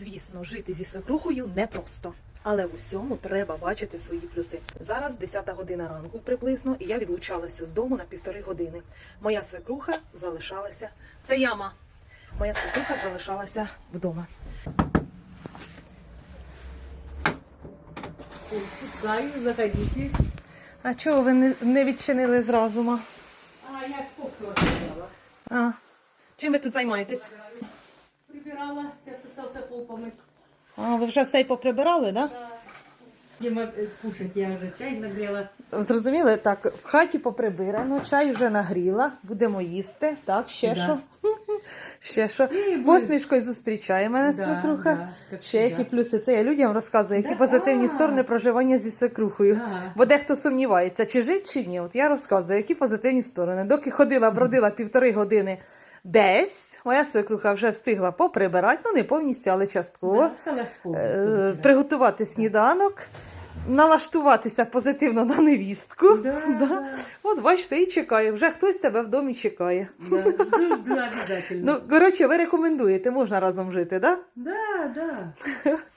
Звісно, жити зі свекрухою непросто. Але в усьому треба бачити свої плюси. Зараз 10 година ранку приблизно, і я відлучалася з дому на півтори години. Моя свекруха залишалася. Це яма. Моя свекруха залишалася вдома. Заходите. А чого ви не, не відчинили зразу? ма? А я ж кухню. А. Чим ви тут займаєтесь? Помыть. А, ви вже все й поприбирали, так? Дима, э, кушать я уже чай нагрела. Зрозуміли, так, в хаті поприбирано, чай вже нагріла, будемо їсти. Так, ще Да. що? Ще що? З посмішкою зустрічає мене Да, свекруха. да, Ще які всегда. плюси. Це я людям розказую, які Да. позитивні сторони проживання зі свекрухою. Да. Бо дехто сумнівається, чи жить, чи ні. От я розказую, які позитивні сторони. Доки ходила, бродила півтори години десь, моя свекруха вже встигла поприбирати, ну не повністю, але частково. Да. Е, приготувати сніданок, налаштуватися позитивно на невістку. Да, Да. да. От бачите, і чекає. Вже хтось тебе в домі чекає. Да. Ну, коротше, ви рекомендуєте, можна разом жити, так? Да, да.